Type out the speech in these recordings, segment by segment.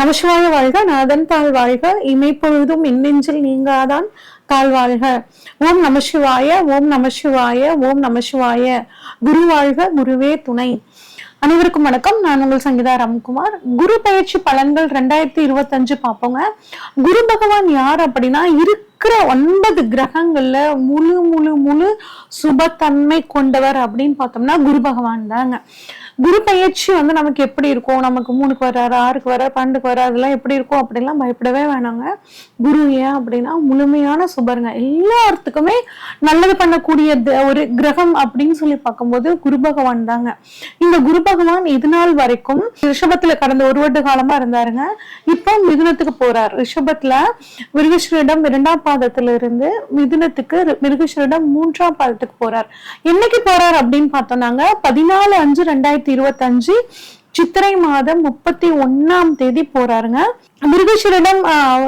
நமசிவாய வாழ்க நாதன் தாழ் வாழ்க இமைப்பொழுதும் இன்னெஞ்சில் நீங்காதான் தாழ் வாழ்க. ஓம் நமசிவாய ஓம் நமசிவாய ஓம் நமசிவாய. குரு வாழ்க குருவே துணை. அனைவருக்கும் வணக்கம். நான் உங்கள் சங்கீதா ராம்குமார். குரு பயிற்சி பலன்கள் ரெண்டாயிரத்தி இருபத்தஞ்சு பார்ப்போங்க. குரு பகவான் யார் அப்படின்னா இருக்கிற ஒன்பது கிரகங்கள்ல முழு முழு முழு சுபத்தன்மை கொண்டவர் அப்படின்னு பார்த்தோம்னா குரு பகவான் தாங்க. குரு பயிற்சி வந்து நமக்கு எப்படி இருக்கும்? நமக்கு மூணுக்கு வர்றாரு ஆறுக்கு வர பன்னெண்டுக்கு வர அதெல்லாம் எப்படி இருக்கும் அப்படிலாம் பயப்படவே வேணாங்க. குரு ஏன் அப்படின்னா முழுமையான சுபருங்க. எல்லாத்துக்குமே நல்லது பண்ணக்கூடிய த- ஒரு கிரகம் அப்படின்னு சொல்லி பார்க்கும்போது குரு பகவான் தாங்க. இந்த குரு பகவான் இது நாள் வரைக்கும் ரிஷபத்துல கடந்த ஒரு வருட காலமா இருந்தாருங்க. இப்போ மிதுனத்துக்கு போறார். ரிஷபத்துல மிருகஸ்வரிடம் இரண்டாம் பாதத்துல இருந்து மிதுனத்துக்கு மிருகஸ்வரிடம் மூன்றாம் பாதத்துக்கு போறார். என்னைக்கு போறார் அப்படின்னு பார்த்தோம்னாங்க? பதினாலு அஞ்சு ரெண்டாயிரத்தி இருபத்தஞ்சு. சித்திரை மாதம் முப்பத்தி ஒண்ணாம் தேதி போறாருங்க. மிருகஸ்வரிடம் ஆஹ்,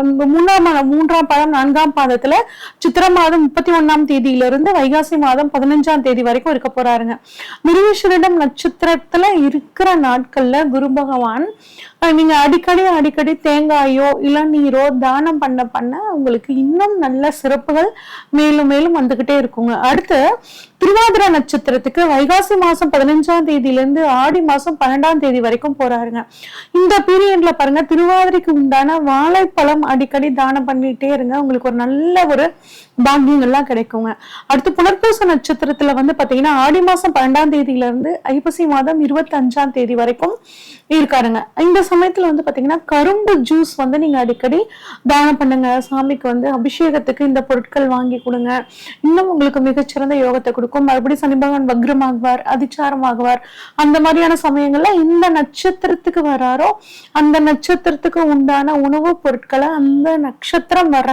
மூன்றாம் பாதம் நான்காம் பாதத்துல சித்திரை மாதம் முப்பத்தி ஒண்ணாம் தேதியிலிருந்து வைகாசி மாதம் பதினஞ்சாம் தேதி வரைக்கும் இருக்க போறாருங்க. மிருகஸ்வரிடம் நட்சத்திரத்துல இருக்கிற நாட்கள்ல குரு பகவான் நீங்க அடிக்கடி அடிக்கடி தேங்காயோ இளநீரோ தானம் பண்ண பண்ண உங்களுக்கு இன்னும் நல்ல சிறப்புகள் மேலும் மேலும் வந்துகிட்டே இருக்குங்க. அடுத்து திருவாதிரை நட்சத்திரத்துக்கு வைகாசி மாசம் பதினஞ்சாம் தேதியில இருந்து ஆடி மாசம் பன்னெண்டாம் தேதி வரைக்கும் போறாருங்க. இந்த பீரியட்ல பாருங்க திருவாதிரைக்கு உண்டான வாழைப்பழம் அடிக்கடி தானம் பண்ணிட்டே இருங்க. உங்களுக்கு ஒரு நல்ல ஒரு பாக்கியங்கள்லாம் கிடைக்குங்க. அடுத்து புனர்பூச நட்சத்திரத்துல வந்து பாத்தீங்கன்னா ஆடி மாசம் பன்னெண்டாம் தேதியில இருந்து ஐப்பசி மாதம் இருபத்தி அஞ்சாம் தேதி வரைக்கும் இருக்காருங்க. இந்த சமயத்துல வந்து பாத்தீங்கன்னா கரும்பு ஜூஸ் வந்து நீங்க அடிக்கடி தானம் பண்ணுங்க. சாமிக்கு வந்து அபிஷேகத்துக்கு இந்த பொருட்கள் வாங்கி கொடுங்க. இன்னும் உங்களுக்கு மிகச்சிறந்த யோகத்தை கொடுக்கும். மறுபடியும் சனி பகவான் வக்ரமாகுவார் அதிச்சாரமாகுவார். அந்த மாதிரியான சமயங்கள்ல இந்த நட்சத்திரத்துக்கு வராரோ அந்த நட்சத்திரத்துக்கு உண்டான உணவுப் பொருட்களை அந்த நட்சத்திரம் வர்ற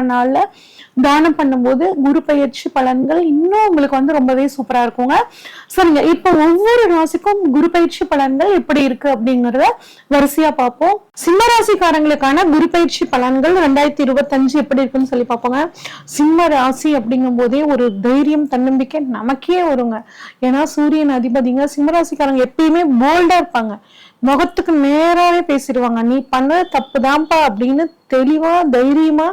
தானம் பண்ணும்போது குரு பயிற்சி பலன்கள் இன்னும் உங்களுக்கு வந்து ரொம்பவே சூப்பரா இருக்குங்க. சரிங்க. இப்போ ஒவ்வொரு ராசிக்கும் குரு பயிற்சி பலன்கள் எப்படி இருக்கு அப்படிங்கறத வரிசையா பார்ப்போம். சிம்ம ராசிக்காரங்களுக்கான குரு பயிற்சி பலன்கள் ரெண்டாயிரத்தி இருபத்தஞ்சு எப்படி இருக்குன்னு சொல்லி பார்ப்போங்க. சிம்ம ராசி அப்படிங்கும் போதே ஒரு தைரியம் தன்னம்பிக்கை நமக்கு வருங்க ஏன்னா சூரியன் அதிபதிங்க சிம்மராசிக்காரங்க எப்பயுமே போல்டா இருப்பாங்க. முகத்துக்கு நேராவே பேசிடுவாங்க. நீ பண்ண தப்புதான்ப்பா அப்படின்னு தெளிவா தைரியமா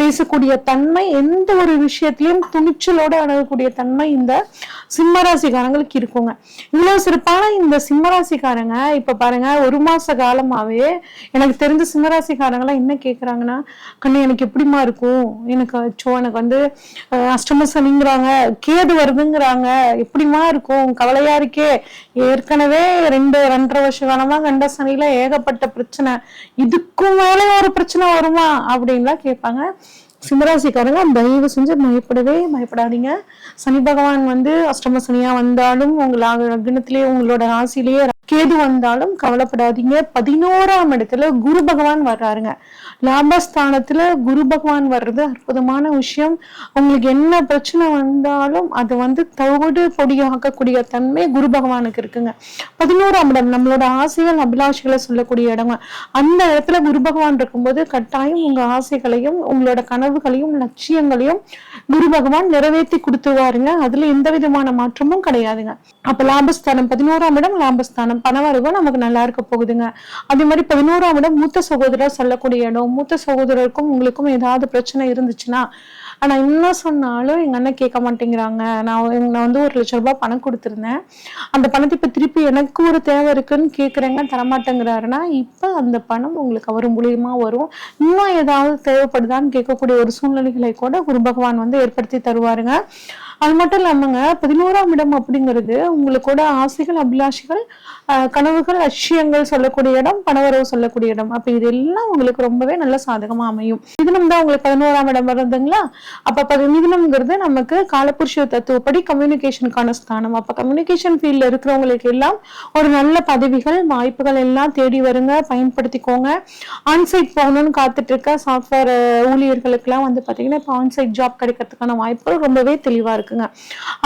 பேசக்கூடிய தன்மை எந்த ஒரு விஷயத்திலையும் துணிச்சலோட அணுகக்கூடிய தன்மை இந்த சிம்மராசிக்காரங்களுக்கு இருக்குங்க. இவ்வளவு சிறப்பான இந்த சிம்மராசிக்காரங்க இப்ப பாருங்க ஒரு மாச காலமாவே எனக்கு தெரிஞ்ச சிம்மராசிக்காரங்களாம் என்ன கேக்குறாங்கன்னா கண்ணு எனக்கு எப்படிமா இருக்கும்? எனக்கு அச்சோ எனக்கு வந்து அஷ்டம சனிங்கிறாங்க கேது வருதுங்கிறாங்க எப்படிமா இருக்கும்? கவலையா இருக்கே. ஏற்கனவே ரெண்டு ரெண்டரை வருஷ காலமா கண்ட சனியில ஏகப்பட்ட பிரச்சனை. இதுக்கும் மேலே ஒரு பிரச்சனை வருமா அப்படின்லாம் கேட்பாங்க. சிம்மராசிக்காரங்க தயவு செஞ்சு பயப்படவே பயப்படாதீங்க. சனி பகவான் வந்து அஷ்டம சனியா வந்தாலும் உங்கள லக்னத்திலேயே உங்களோட ராசிலேயே கேது வந்தாலும் கவலைப்படாதீங்க. பதினோராம் இடத்துல குரு பகவான் வர்றாருங்க. லாபஸ்தானத்துல குரு பகவான் வர்றது அற்புதமான விஷயம். உங்களுக்கு என்ன பிரச்சனை வந்தாலும் அது வந்து தவிடு பொடியாக்கக்கூடிய தன்மை குரு பகவானுக்கு இருக்குங்க. பதினோராம் இடம் நம்மளோட ஆசைகள் அபிலாஷைகளை சொல்லக்கூடிய இடங்க. அந்த இடத்துல குரு பகவான் இருக்கும்போது கட்டாயம் உங்க ஆசைகளையும் உங்களோட கனவுகளையும் லட்சியங்களையும் குரு பகவான் நிறைவேற்றி கொடுத்துருவாருங்க. அதுல எந்த விதமான மாற்றமும் கிடையாதுங்க. அப்ப லாபஸ்தானம் பதினோராம் இடம் லாபஸ்தானம். பணவரவு நமக்கு நல்லா இருக்க போகுதுங்க. அதே மாதிரி பதினோராம் இடம் மூத்த சகோதரர் சொல்லக்கூடிய இடம். மூத்த சகோதரருக்கும் உங்களுக்கும் ஏதாவது பிரச்சனை இருந்துச்சுன்னா ஆனால் என்ன சொன்னாலும் எங்கள் அண்ணன் கேட்க மாட்டேங்கிறாங்க. நான் நான் வந்து ஒரு லட்ச ரூபாய் பணம் கொடுத்துருந்தேன். அந்த பணத்தை இப்போ திருப்பி எனக்கு ஒரு தேவை இருக்குன்னு கேட்குறேங்க தரமாட்டேங்கிறாருன்னா இப்போ அந்த பணம் உங்களுக்கு அவர் மூலியமாக வரும். இன்னும் ஏதாவது தேவைப்படுதான்னு கேட்கக்கூடிய ஒரு சூழ்நிலைகளை கூட குரு பகவான் வந்து ஏற்படுத்தி தருவாருங்க. அது மட்டும் இல்லாமங்க பதினோராம் இடம் அப்படிங்கிறது உங்களுக்கோட ஆசைகள் அபிலாஷைகள் கனவுகள் லட்சியங்கள் சொல்லக்கூடிய இடம் பணவரவு சொல்லக்கூடிய இடம். அப்ப இதெல்லாம் உங்களுக்கு ரொம்பவே நல்ல சாதகமா அமையும். மிதனம் தான் உங்களுக்கு பதினோராம் இடம் வருதுங்களா? அப்ப பதி- மிதனம்ங்கிறது நமக்கு காலப்புருஷ தத்துவப்படி கம்யூனிகேஷனுக்கான ஸ்தானம். அப்ப கம்யூனிகேஷன் ஃபீல்ட்ல இருக்கிறவங்களுக்கு எல்லாம் ஒரு நல்ல பதவிகள் வாய்ப்புகள் எல்லாம் தேடி வருங்க. பயன்படுத்திக்கோங்க. ஆன்சைட் போகணும்னு காத்துட்டு இருக்க சாஃப்ட்வேர் ஊழியர்களுக்கெல்லாம் வந்து பாத்தீங்கன்னா இப்போ ஆன்சைட் ஜாப் கிடைக்கிறதுக்கான வாய்ப்புகள் ரொம்பவே தெளிவா இருக்குங்க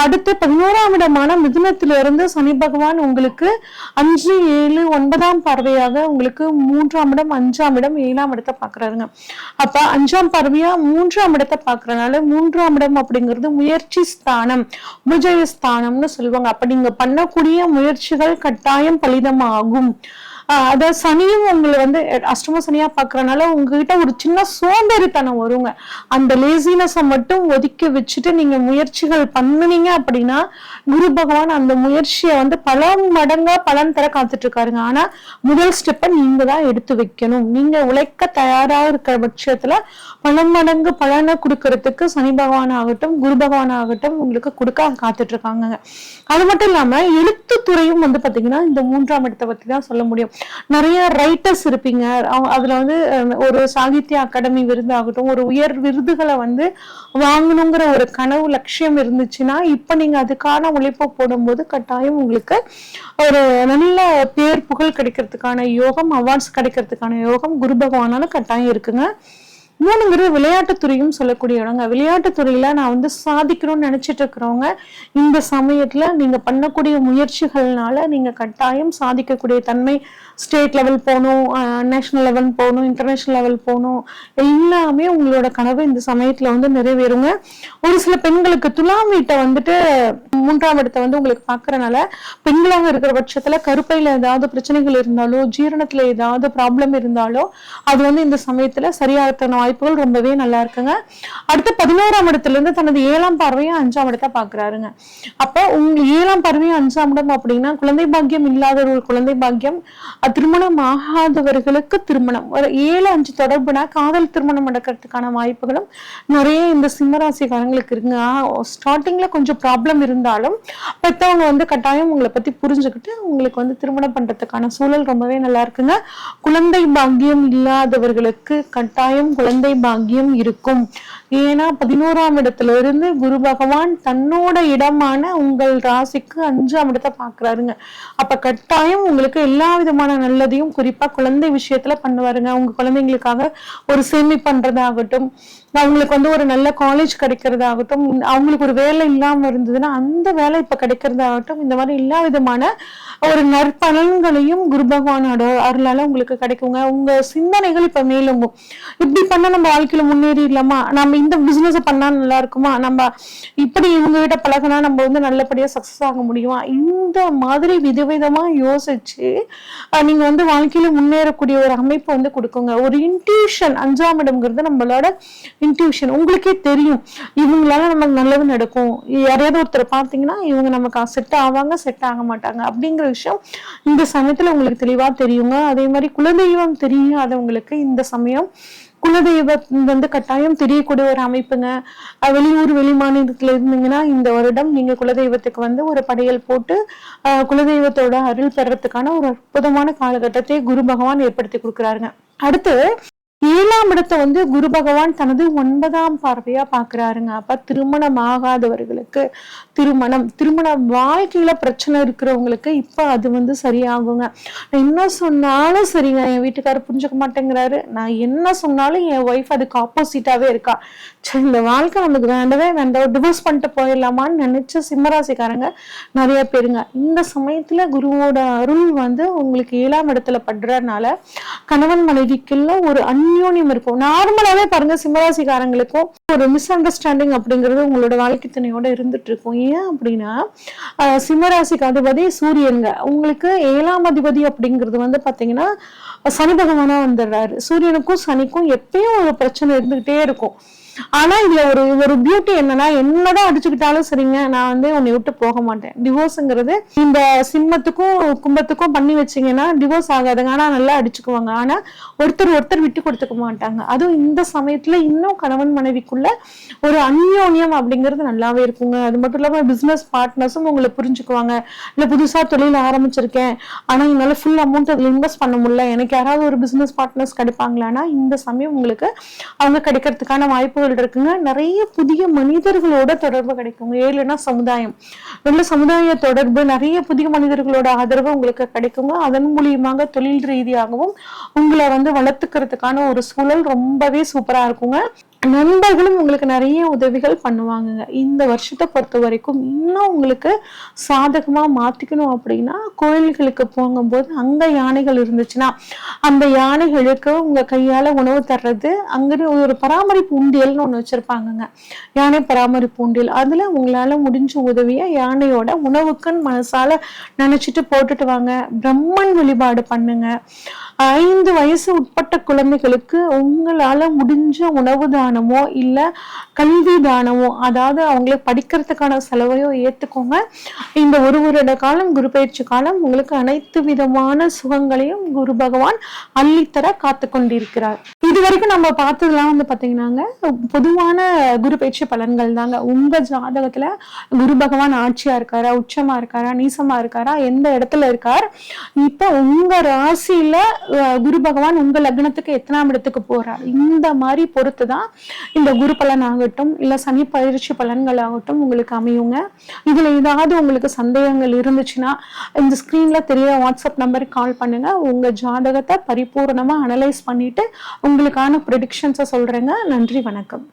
அடுத்து பதினோராம் இடமான மிதுனத்திலிருந்து இருந்து சனி பகவான் உங்களுக்கு அஞ்சு ஏழு ஒன்பதாம் பார்வையாக உங்களுக்கு மூன்றாம் இடம் அஞ்சாம் இடம் ஏழாம் இடத்தை பாக்குறாருங்க அப்ப அஞ்சாம் பார்வையா மூன்றாம் இடத்தை பாக்குறதுனால மூன்றாம் இடம் அப்படிங்கிறது முயற்சி ஸ்தானம் விஜய ஸ்தானம்னு சொல்லுவாங்க. அப்ப நீங்க பண்ணக்கூடிய முயற்சிகள் கட்டாயம் பலிதமாகும். அதாவது சனியும் உங்களை வந்து அஷ்டம சனியா பாக்குறதுனால உங்ககிட்ட ஒரு சின்ன சோம்பேறித்தனம் வருங்க. அந்த லேசினஸை மட்டும் ஒதுக்கி வச்சுட்டு நீங்க முயற்சிகள் பண்ணுனீங்க அப்படின்னா குரு பகவான் அந்த முயற்சியை வந்து பல மடங்கா பலன் தர காத்துட்டு இருக்காருங்க ஆனா முதல் ஸ்டெப்பை நீங்க தான் எடுத்து வைக்கணும். நீங்க உழைக்க தயாரா இருக்கிற பட்சத்துல பல மடங்கு பலனை கொடுக்கறதுக்கு சனி பகவான் ஆகட்டும் குரு பகவான் ஆகட்டும் உங்களுக்கு கொடுக்க காத்துட்டு இருக்காங்க அது மட்டும் இல்லாம எழுத்துத்துறையும் வந்து பாத்தீங்கன்னா இந்த மூன்றாம் இடத்தை பத்தி தான் சொல்ல முடியும். நிறைய ரைட்டர்ஸ் இருப்பீங்க. அதுல வந்து ஒரு சாகித்ய அகாடமி விருது ஆகட்டும் ஒரு உயர் விருதுகளை வந்து வாங்கணுங்கிற ஒரு கனவு லட்சியம் இருந்துச்சுன்னா இப்ப நீங்க அதுக்கான உழைப்பு போடும்போது கட்டாயம் உங்களுக்கு ஒரு நல்ல பேர் புகழ் கிடைக்கிறதுக்கான யோகம் அவார்ட்ஸ் கிடைக்கிறதுக்கான யோகம் குரு பகவானால கட்டாயம் இருக்குங்க. மூணுங்கிறது விளையாட்டுத்துறையும் சொல்லக்கூடிய இடங்க. விளையாட்டுத்துறையில நான் வந்து சாதிக்கணும்னு நினைச்சிட்டு இருக்கிறவங்க இந்த சமயத்துல நீங்க பண்ணக்கூடிய முயற்சிகள்னால நீங்க கட்டாயம் சாதிக்கக்கூடிய தன்மை ஸ்டேட் லெவல் போகணும் நேஷனல் லெவல் போகணும் இன்டர்நேஷனல் லெவல் போகணும் எல்லாமே உங்களோட கனவு இந்த சமயத்துல வந்து நிறைவேறுங்க. ஒரு சில பெண்களுக்கு துலாம் வீட்டை வந்துட்டு மூன்றாம் இடத்தை வந்து உங்களுக்கு பார்க்கறனால பெண்களாக இருக்கிற பட்சத்துல கருப்பையில ஏதாவது பிரச்சனைகள் இருந்தாலோ ஜீரணத்துல ஏதாவது ப்ராப்ளம் இருந்தாலோ அது வந்து இந்த சமயத்துல சரியாகிறதுக்கான வாய்ப்புகள் ரொம்பவே நல்லா இருக்குங்க. அடுத்து பதினோராம் இடத்துல இருந்து தனது ஏழாம் பார்வையும் அஞ்சாம் இடத்தை பாக்குறாருங்க அப்போ உங்க ஏழாம் பார்வையும் அஞ்சாம் இடம் அப்படின்னா குழந்தை பாக்கியம் இல்லாதவர்கள் குழந்தை பாக்கியம் திருமணம் ஆகாதவர்களுக்கு திருமணம். ஒரு ஏழு அஞ்சு தொடர்புனா காதல் திருமணம் நடக்கிறதுக்கான வாய்ப்புகளும் நிறைய இந்த சிம்மராசிக்காரங்களுக்கு இருக்குங்க. ஸ்டார்டிங்ல கொஞ்சம் ப்ராப்ளம் இருந்தாலும் பெத்தவங்க வந்து கட்டாயம் உங்களை பத்தி புரிஞ்சுக்கிட்டு உங்களுக்கு வந்து திருமணம் பண்றதுக்கான சூழல் ரொம்பவே நல்லா இருக்குங்க. குழந்தை பாக்கியம் இல்லாதவர்களுக்கு கட்டாயம் குழந்தை பாக்கியம் இருக்கும். ஏன்னா பதினோராம் இடத்துல இருந்து குரு பகவான் தன்னோட இடமான உங்கள் ராசிக்கு அஞ்சாம் இடத்தை பாக்குறாருங்க அப்ப கட்டாயம் உங்களுக்கு எல்லா விதமான நல்லதையும் குறிப்பா குழந்தை விஷயத்துல பண்ணுவாருங்க. உங்க குழந்தைங்களுக்காக ஒரு சேமி பண்றதாகட்டும் அவங்களுக்கு வந்து ஒரு நல்ல காலேஜ் கிடைக்கிறதாகட்டும் அவங்களுக்கு ஒரு வேலை இல்லாம இருந்ததுன்னா அந்த வேலை இப்ப கிடைக்கிறதாகட்டும் இந்த மாதிரி எல்லா விதமான ஒரு நற்பலன்களையும் குரு பகவானோட அருளால உங்களுக்கு கிடைக்குங்க. உங்க சிந்தனைகள் இப்ப மேலோங்கும். இப்படி பண்ணா நம்ம வாழ்க்கையில முன்னேறிடலாமா? நம்ம இந்த பிசினஸ் பண்ணா நல்லா இருக்குமா? நம்ம இப்படி இவங்க கிட்ட பழகினா நம்ம வந்து நல்லபடியா சக்சஸ் ஆக முடியுமா? இந்த மாதிரி விதவிதமா யோசிச்சு நீங்க வந்து வாழ்க்கையில முன்னேறக்கூடிய ஒரு அமைப்பு வந்து கொடுக்குங்க. ஒரு இன்ட்யூஷன் அஞ்சாம் இடம்ங்கிறது நம்மளோட இன்ட்யூஷன் உங்களுக்கே தெரியும். இவங்களால நமக்கு நல்லது நடக்கும். யாரையாவது ஒருத்தர் பார்த்தீங்கன்னா இவங்க நமக்கு செட் ஆவாங்க செட் ஆக மாட்டாங்க அப்படிங்கிற விஷயம் இந்த சமயத்துல உங்களுக்கு தெளிவா தெரியுங்க. அதே மாதிரி குலதெய்வம் தெரியாதவங்களுக்கு இந்த சமயம் குலதெய்வம் வந்து கட்டாயம் தெரியக்கூடிய ஒரு அமைப்புங்க. வெளியூர் வெளி மாநிலத்துல இருந்தீங்கன்னா இந்த வருடம் நீங்க குலதெய்வத்துக்கு வந்து ஒரு படையல் போட்டு குலதெய்வத்தோட அருள் பெறத்துக்கான ஒரு அற்புதமான காலகட்டத்தை குரு பகவான் ஏற்படுத்தி கொடுக்குறாருங்க. அடுத்து ஏழாம் இடத்தை வந்து குரு பகவான் தனது ஒன்பதாம் பார்வையா பாக்குறாருங்க அப்ப திருமணம் ஆகாதவர்களுக்கு திருமணம் திருமண வாழ்க்கையில பிரச்சனை இருக்கிறவங்களுக்கு இப்ப அது வந்து சரியாகுங்க. நான் என்ன சொன்னாலும் சரிங்க என் வீட்டுக்காரர் புரிஞ்சுக்க மாட்டேங்கிறாரு. நான் என்ன சொன்னாலும் என் ஒய்ஃப் அதுக்கு ஆப்போசிட்டாவே இருக்கா. சரி இந்த வாழ்க்கை நமக்கு வேண்டவே வேண்டாம். டிவோர்ஸ் பண்ணிட்டு போயிடலாமான்னு நினைச்ச சிம்மராசிக்காரங்க நிறைய பேருங்க. இந்த சமயத்துல குருவோட அருள் வந்து உங்களுக்கு ஏழாம் இடத்துல படுறதுனால கணவன் மனைவிக்குள்ள ஒரு அந்யோன்யம் இருக்கும். நார்மலாவே பாருங்க சிம்மராசிக்காரங்களுக்கும் ஒரு மிஸ் அண்டர்ஸ்டாண்டிங் அப்படிங்கிறது உங்களோட வாழ்க்கை துணையோட இருந்துட்டு இருக்கும். ஏன் அப்படின்னா சிம்மராசிக்கு அதிபதி சூரியனுங்க. உங்களுக்கு ஏழாம் அதிபதி அப்படிங்கிறது வந்து பாத்தீங்கன்னா சனி பகவானா வந்துடுறாரு. சூரியனுக்கும் சனிக்கும் எப்பயும் ஒரு பிரச்சனை இருந்துகிட்டே இருக்கும். ஆனா இதுல ஒரு ஒரு பியூட்டி என்னன்னா என்னதான் அடிச்சுக்கிட்டாலும் சரிங்க நான் வந்து உன்னை விட்டு போக மாட்டேன். டிவோர்ஸுங்கிறது இந்த சிம்மத்துக்கும் கும்பத்துக்கும் பண்ணி வச்சீங்கன்னா டிவோர்ஸ் ஆகாதுங்க. ஆனா நல்லா அடிச்சுக்குவாங்க. ஆனா ஒருத்தர் ஒருத்தர் விட்டு கொடுத்துக்க மாட்டாங்க. அதுவும் இந்த சமயத்துல இன்னும் கணவன் மனைவிக்குள்ள ஒரு அந்யோன்யம் அப்படிங்கிறது நல்லாவே இருக்குங்க. அது மட்டும் இல்லாம பிசினஸ் பார்ட்னர்ஸும் உங்களை புரிஞ்சுக்குவாங்க. இல்ல புதுசா தொழில் ஆரம்பிச்சிருக்கேன். ஆனா என்னால ஃபுல் அமௌண்ட் அதுல இன்வெஸ்ட் பண்ண முடியல. எனக்கு யாராவது ஒரு பிசினஸ் பார்ட்னர்ஸ் கிடைப்பாங்களான்னா இந்த சமயம் உங்களுக்கு அவங்க கிடைக்கிறதுக்கான வாய்ப்புகள் இருக்குங்க. நிறைய புதிய மனிதர்களோட தொடர்பு கிடைக்கும். ஏழுனா சமுதாயம். நல்ல சமுதாய தொடர்பு நிறைய புதிய மனிதர்களோட ஆதரவு உங்களுக்கு கிடைக்குங்க. அதன் மூலியமாக தொழில் ரீதியாகவும் உங்களை வந்து வளர்த்துக்கிறதுக்கான ஒரு சூழல் ரொம்பவே சூப்பரா இருக்குங்க. நண்பர்களும் உங்களுக்கு நிறைய உதவிகள் பண்ணுவாங்கங்க. இந்த வருஷத்தை பொறுத்த வரைக்கும் இன்னும் உங்களுக்கு சாதகமாக மாற்றிக்கணும் அப்படின்னா கோயில்களுக்கு போகும்போது அங்கே யானைகள் இருந்துச்சுன்னா அந்த யானைகளுக்கு உங்கள் கையால் உணவு தர்றது அங்கே ஒரு பராமரிப்பு உண்டியல்னு ஒன்று வச்சுருப்பாங்கங்க. யானை பராமரிப்பு உண்டியல். அதில் உங்களால் முடிஞ்ச உதவியை யானையோட உணவுக்குன்னு மனசால் நினச்சிட்டு போட்டுட்டு வாங்க. பிரம்மன் வழிபாடு பண்ணுங்க. ஐந்து வயசு உட்பட்ட குழந்தைகளுக்கு உங்களால் முடிஞ்ச உணவு தான் தானமோ இல்ல கல்வி தானமோ அதாவது அவங்களை படிக்கிறதுக்கான செலவையோ ஏத்துக்கோங்க. இந்த ஒரு வருட காலம் குரு பயிற்சி காலம் உங்களுக்கு அனைத்து விதமான சுகங்களையும் குரு பகவான் அள்ளித்தர காத்து கொண்டிருக்கிறார் இது வரைக்கும் நம்ம பார்த்ததுலாம் வந்து பார்த்தீங்கன்னாங்க பொதுவான குரு பயிற்சி பலன்கள் தாங்க. உங்கள் ஜாதகத்தில் குரு பகவான் ஆட்சியாக இருக்காரா உச்சமாக இருக்காரா நீசமாக இருக்காரா எந்த இடத்துல இருக்கார்? இப்போ உங்கள் ராசியில் குரு பகவான் உங்கள் லக்னத்துக்கு எத்தனாம் இடத்துக்கு போகிறார் இந்த மாதிரி பொறுத்து தான் இந்த குரு பலன் ஆகட்டும் இல்லை சனி பயிற்சி பலன்கள் ஆகட்டும் உங்களுக்கு அமையுங்க. இதில் ஏதாவது உங்களுக்கு சந்தேகங்கள் இருந்துச்சுன்னா இந்த ஸ்க்ரீனில் தெரிய வாட்ஸ்அப் நம்பருக்கு கால் பண்ணுங்கள் உங்கள் ஜாதகத்தை பரிபூர்ணமாக அனலைஸ் பண்ணிவிட்டு உங்களுக்கு உங்களுக்கான ப்ரெடிக்ஷன்ஸை சொல்றேங்க. நன்றி வணக்கம்.